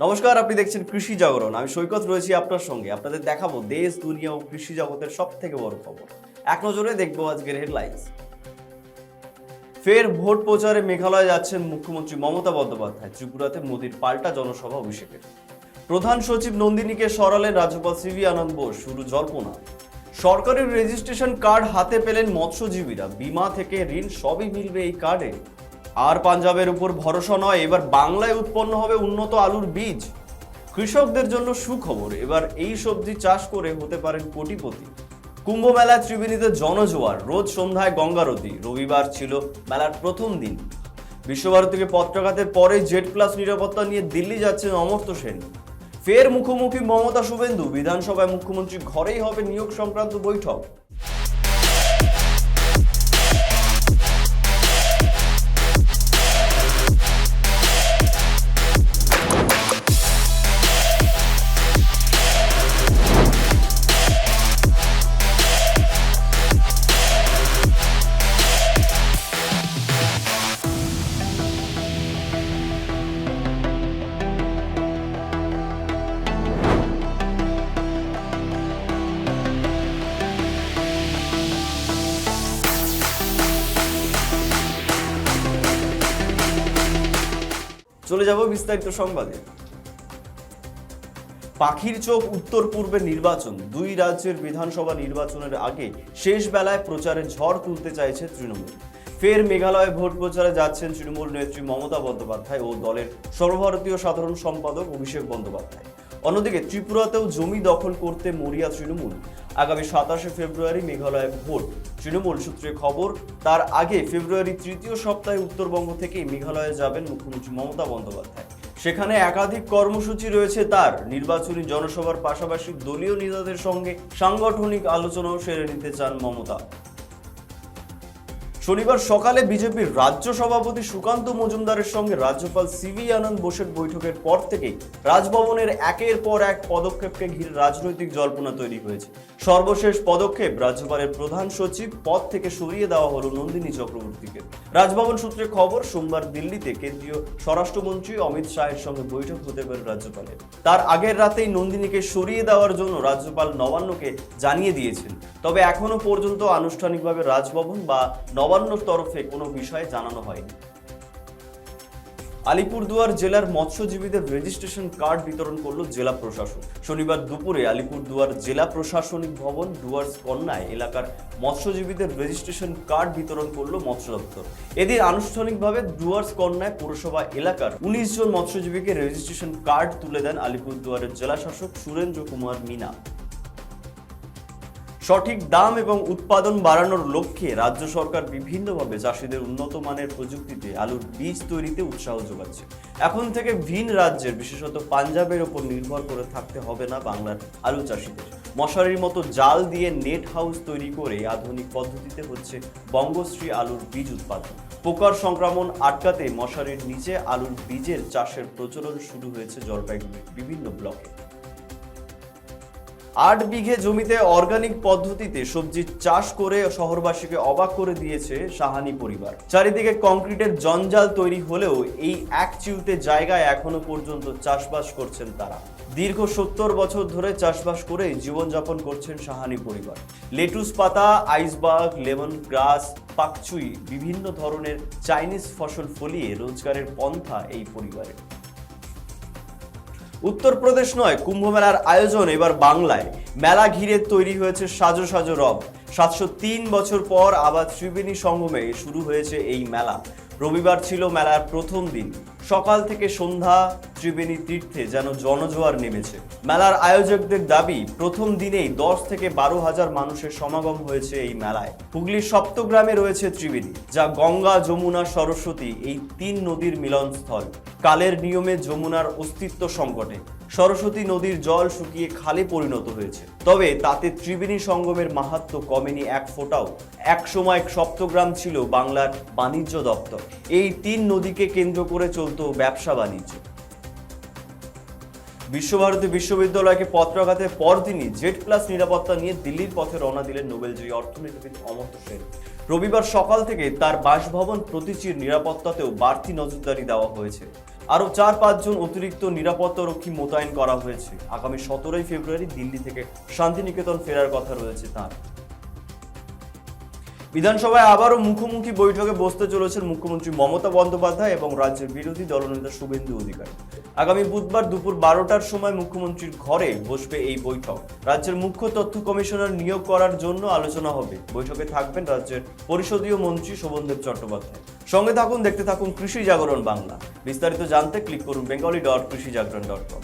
নমস্কার, আপনি দেখছেন কৃষি জাগরণ। আমি সৈকত রয়েছি আপনার সঙ্গে। আপনাদের দেখাবো দেশ, দুনিয়া ও কৃষি জগতের সব থেকে বড় খবর। এক নজরে দেখব আজকের হেডলাইন্স ফের ভোট প্রচারে মেঘালয়ে যাচ্ছেন মুখ্যমন্ত্রী মমতা বন্দ্যোপাধ্যায়। ত্রিপুরাতে মোদীর পাল্টা জনসভা অভিষেকের। প্রধান সচিব নন্দিনীকে সরালেন রাজ্যপাল সিভি আনন্দ বোস। শুরু জল্পনা। সরকারের রেজিস্ট্রেশন কার্ড হাতে পেলেন মৎস্যজীবীরা। বিমা থেকে ঋণ সবই মিলবে এই কার্ডে আর পাঞ্জাবের উপর ভরসা নয়, এবার বাংলায় উৎপন্ন হবে উন্নত আলুর বীজ। কৃষকদের জন্য সুখবর, এবার এই সবজি চাষ করে হতে পারেন কোটিপতি। কুম্ভ মেলায় ত্রিবেণীতে জনজোয়ার, রোজ সন্ধ্যায় গঙ্গারতি, রবিবার ছিল মেলার প্রথম দিন। বিশ্বভারতীকে পত্রাঘাতের পরে জেড প্লাস নিরাপত্তা নিয়ে দিল্লি যাচ্ছেন অমর্ত্য সেন। ফের মুখোমুখি মমতা শুভেন্দু, বিধানসভায় মুখ্যমন্ত্রী ঘরেই হবে নিয়োগ সংক্রান্ত বৈঠক। চলে যাব বিস্তারিত সংবাদে। পাখির চোখ উত্তর পূর্বের নির্বাচন। দুই রাজ্যের বিধানসভা নির্বাচনের আগে শেষ বেলায় প্রচারে ঝড় তুলতে চাইছে তৃণমূল। ফের মেঘালয়ে ভোট প্রচারে যাচ্ছেন তৃণমূল নেত্রী মমতা বন্দ্যোপাধ্যায় ও দলের সর্বভারতীয় সাধারণ সম্পাদক অভিষেক বন্দ্যোপাধ্যায়। অন্যদিকে ত্রিপুরাতেও জমি দখল করতে মরিয়া তৃণমূল। আগামী সাতাশে ফেব্রুয়ারি মেঘালয়ে ভোট। তৃণমূল সূত্রে খবর, তার আগে ফেব্রুয়ারি তৃতীয় সপ্তাহে উত্তরবঙ্গ থেকে মেঘালয়ে যাবেন মুখ্যমন্ত্রী মমতা বন্দ্যোপাধ্যায়। সেখানে একাধিক কর্মসূচি রয়েছে তার। নির্বাচনী জনসভার পাশাপাশি দলীয় নেতাদের সঙ্গে সাংগঠনিক আলোচনাও সেরে নিতে চান মমতা। শনিবার সকালে বিজেপির রাজ্য সভাপতি সুকান্ত মজুমদারের সঙ্গে রাজ্যপাল সিভি আনন্দ বোসের বৈঠকের পর থেকেই রাজভবনের একের পর এক পদক্ষেপকে ঘিরে রাজনৈতিক জল্পনা তৈরি হয়েছে। সর্বশেষ পদক্ষেপ রাজ্যপালের প্রধান সচিব, পদ থেকে সরিয়ে দেওয়া হলো নন্দিনী চক্রবর্তীকে। রাজভবন সূত্রে খবর, সোমবার দিল্লিতে কেন্দ্রীয় স্বরাষ্ট্রমন্ত্রী অমিত শাহের সঙ্গে বৈঠক হতে পারে রাজ্যপালের। তার আগের রাতেই নন্দিনীকে সরিয়ে দেওয়ার জন্য রাজ্যপাল নবান্নকে জানিয়ে দিয়েছেন। তবে এখনও পর্যন্ত আনুষ্ঠানিকভাবে রাজভবন বা নবান্নর তরফে কোনো বিষয়ে জানানো হয়নি। আলিপুরদুয়ার জেলার মৎস্যজীবীদের রেজিস্ট্রেশন কার্ড বিতরণ করল জেলা প্রশাসন। শনিবার দুপুরে আলিপুরদুয়ার জেলা প্রশাসনিক ভবন ডুয়ার্স কন্যায় এলাকার মৎস্যজীবীদের রেজিস্ট্রেশন কার্ড বিতরণ করল মৎস্য দপ্তর। এদিন আনুষ্ঠানিকভাবে ডুয়ার্স কন্যায় পৌরসভা এলাকার উনিশ জন মৎস্যজীবীকে রেজিস্ট্রেশন কার্ড তুলে দেন আলিপুরদুয়ারের জেলা শাসক সুরেন্দ্র কুমার মিনা। সঠিক দাম এবং উৎপাদন বাড়ানোর লক্ষ্যে রাজ্য সরকার বিভিন্নভাবে চাষিদের উন্নত মানের প্রযুক্তিতে আলুর বীজ তৈরিতে উৎসাহ যোগাচ্ছে। এখন থেকে ভিন রাজ্যের, বিশেষত পাঞ্জাবের ওপর নির্ভর করে থাকতে হবে না বাংলার আলু চাষিদের। মশারির মতো জাল দিয়ে নেট হাউস তৈরি করে আধুনিক পদ্ধতিতে হচ্ছে বঙ্গশ্রী আলুর বীজ উৎপাদন। পোকার সংক্রমণ আটকাতে মশারির নিচে আলুর বীজের চাষের প্রচলন শুরু হয়েছে জলপাইগুড়ির বিভিন্ন ব্লকে। আট বিঘে জমিতে অর্গানিক পদ্ধতিতে সবজি চাষ করে শহরবাসীকে অবাক করে দিয়েছে সাহানি পরিবার। চারিদিকে কংক্রিটের জঞ্জাল তৈরি হলেও এই এক চিউতে জায়গায় এখনও পর্যন্ত চাষবাস করছেন তারা। দীর্ঘ সত্তর বছর ধরে চাষবাস করে জীবনযাপন করছেন সাহানি পরিবার। লেটুস পাতা আইসবাগ লেমন গ্রাস, পাকচুই, বিভিন্ন ধরনের চাইনিজ ফসল ফলিয়ে রোজগারের পন্থা এই পরিবারের। উত্তরপ্রদেশ নয় কুম্ভ মেলার আয়োজন এবার বাংলায়। মেলা ঘিরে তৈরি হয়েছে সাজো সাজো রব। সাতশো তিন বছর পর আবার ত্রিবেণী সঙ্গমে শুরু হয়েছে এই মেলা। রবিবার ছিল মেলার প্রথম দিন। সকাল থেকে সন্ধ্যা ত্রিবেণী তীর্থে যেন জনজোয়ার নেমেছে। মেলার আয়োজকদের দাবি, প্রথম দিনেই দশ থেকে বারো হাজার মানুষের সমাগম হয়েছে এই মেলায়। হুগলির সপ্তগ্রামে রয়েছে ত্রিবেণী, যা গঙ্গা, যমুনা, সরস্বতী এই তিন নদীর মিলনস্থল। কালের নিয়মে যমুনার অস্তিত্ব সংকটে, সরস্বতী নদীর জল শুকিয়ে খালে পরিণত হয়েছে। তবে তাতে ত্রিবেণী সঙ্গমের মাহাত্ম কমেনি এক ফোঁটাও। এক সময় সপ্তগ্রাম ছিল বাংলার বাণিজ্য দপ্তর। এই তিন নদীকে কেন্দ্র করে চলতো ব্যবসা বাণিজ্য। বিশ্বভারতী বিশ্ববিদ্যালয়কে পত্রাঘাতের পরদিনই জেড প্লাস নিরাপত্তা নিয়ে দিল্লির পথে রওনা দিলেন নোবেলজয়ী অর্থনীতিবিদ অমর্ত্য সেন। রবিবার সকাল থেকে তার বাসভবন প্রতিচির নিরাপত্তাতেও বাড়তি নজরদারি দেওয়া হয়েছে। আরও চার পাঁচজন অতিরিক্ত নিরাপত্তা রক্ষী মোতায়েন করা হয়েছে। আগামী সতেরোই ফেব্রুয়ারি দিল্লি থেকে শান্তিনিকেতন ফেরার কথা রয়েছে তার। বিধানসভায় আবারও মুখোমুখি বৈঠকে বসতে চলেছেন মুখ্যমন্ত্রী মমতা বন্দ্যোপাধ্যায় এবং রাজ্যের বিরোধী দলনেতা শুভেন্দু অধিকারী। আগামী বুধবার দুপুর বারোটার সময় মুখ্যমন্ত্রীর ঘরে বসবে এই বৈঠক। রাজ্যের মুখ্য তথ্য কমিশনার নিয়োগ করার জন্য আলোচনা হবে। বৈঠকে থাকবেন রাজ্যের পরিষদীয় মন্ত্রী শোভনদেব চট্টোপাধ্যায়। সঙ্গে থাকুন, দেখতে থাকুন কৃষি জাগরণ বাংলা। বিস্তারিত জানতে ক্লিক করুন বেঙ্গলি ডট কৃষি জাগরণ ডট কম